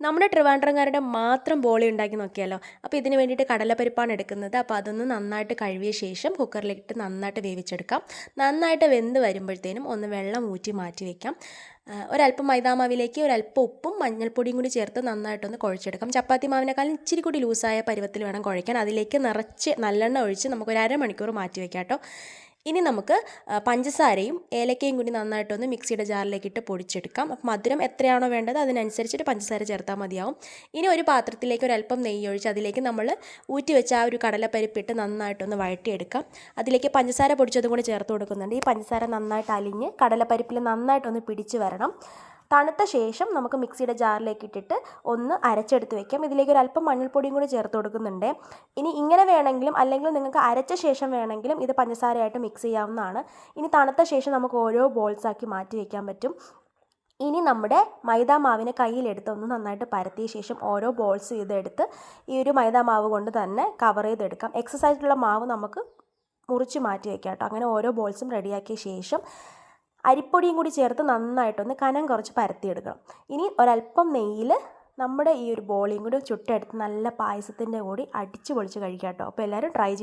നമ്മുടെ ട്രിവാൻഡ്രംകാരുടെ മാത്രം ബോളി ഉണ്ടാക്കി നോക്കിയാലോ? അപ്പോൾ ഇതിന് വേണ്ടിയിട്ട് കടലപ്പരിപ്പാണ് എടുക്കുന്നത്. അപ്പോൾ അതൊന്ന് നന്നായിട്ട് കഴുകിയ ശേഷം കുക്കറിലിട്ട് നന്നായിട്ട് വേവിച്ചെടുക്കാം. നന്നായിട്ട് വെന്ത് വരുമ്പോഴത്തേനും ഒന്ന് വെള്ളം ഊറ്റി മാറ്റി വയ്ക്കാം ഒരല്പം മൈദാമാവിലേക്ക് ഒരല്പം ഉപ്പും മഞ്ഞൾപ്പൊടിയും കൂടി ചേർത്ത് നന്നായിട്ടൊന്ന് കുഴച്ചെടുക്കാം. ചപ്പാത്തി മാവിനേക്കാളും ഇച്ചിരി കൂടി ലൂസായ പരുവത്തിൽ വേണം കുഴയ്ക്കാൻ. അതിലേക്ക് നിറച്ച് നല്ലെണ്ണ ഒഴിച്ച് നമുക്ക് ഒരു അരമണിക്കൂർ മാറ്റി വയ്ക്കാം കേട്ടോ. ഇനി നമുക്ക് പഞ്ചസാരയും ഏലക്കയും കൂടി നന്നായിട്ടൊന്ന് മിക്സിയുടെ ജാറിലേക്ക് ഇട്ട് പൊടിച്ചെടുക്കാം. അപ്പം മധുരം എത്രയാണോ വേണ്ടത് അതിനനുസരിച്ചിട്ട് പഞ്ചസാര ചേർത്താൽ മതിയാവും. ഇനി ഒരു പാത്രത്തിലേക്ക് ഒരല്പം നെയ്യ് ഒഴിച്ച് അതിലേക്ക് നമ്മൾ ഊറ്റി വെച്ച ആ ഒരു കടലപ്പരിപ്പിട്ട് നന്നായിട്ടൊന്ന് വഴറ്റിയെടുക്കാം. അതിലേക്ക് പഞ്ചസാര പൊടിച്ചതും കൂടി ചേർത്ത് കൊടുക്കുന്നുണ്ട്. ഈ പഞ്ചസാര നന്നായിട്ട് അലിഞ്ഞ് കടലപ്പരിപ്പിൽ നന്നായിട്ടൊന്ന് പിടിച്ച് വരണം. തണുത്ത ശേഷം നമുക്ക് മിക്സിയുടെ ജാറിലേക്ക് ഇട്ടിട്ട് ഒന്ന് അരച്ചെടുത്ത് വെക്കാം. ഇതിലേക്ക് ഒരു അല്പം മഞ്ഞൾപ്പൊടിയും കൂടി ചേർത്ത് കൊടുക്കുന്നുണ്ട്. ഇനി ഇങ്ങനെ വേണമെങ്കിലും അല്ലെങ്കിൽ നിങ്ങൾക്ക് അരച്ച ശേഷം വേണമെങ്കിലും ഇത് പഞ്ചസാരയായിട്ട് മിക്സ് ചെയ്യാവുന്നതാണ്. ഇനി തണുത്ത ശേഷം നമുക്ക് ഓരോ ബോൾസ് ആക്കി മാറ്റി വയ്ക്കാൻ പറ്റും. ഇനി നമ്മുടെ മൈദാ മാവിനെ കയ്യിലെടുത്ത് ഒന്ന് നന്നായിട്ട് പരത്തിയ ശേഷം ഓരോ ബോൾസ് ചെയ്തെടുത്ത് ഈ ഒരു മൈദാ മാവ് കൊണ്ട് തന്നെ കവർ ചെയ്തെടുക്കാം. എക്സസൈസിലുള്ള മാവ് നമുക്ക് മുറിച്ച് മാറ്റി വയ്ക്കാം കേട്ടോ. അങ്ങനെ ഓരോ ബോൾസും റെഡിയാക്കിയ ശേഷം അരിപ്പൊടിയും കൂടി ചേർത്ത് നന്നായിട്ടൊന്ന് കനം കുറച്ച് പരത്തിയെടുക്കണം. ഇനി ഒരല്പം നെയ്യിൽ നമ്മുടെ ഈ ഒരു ബോളിയും കൂടി ചുട്ടെടുത്ത് നല്ല പായസത്തിന്റെ കൂടി അടിച്ച് പൊളിച്ച് കഴിക്കാം കേട്ടോ. അപ്പോൾ എല്ലാവരും ട്രൈ ചെയ്ത്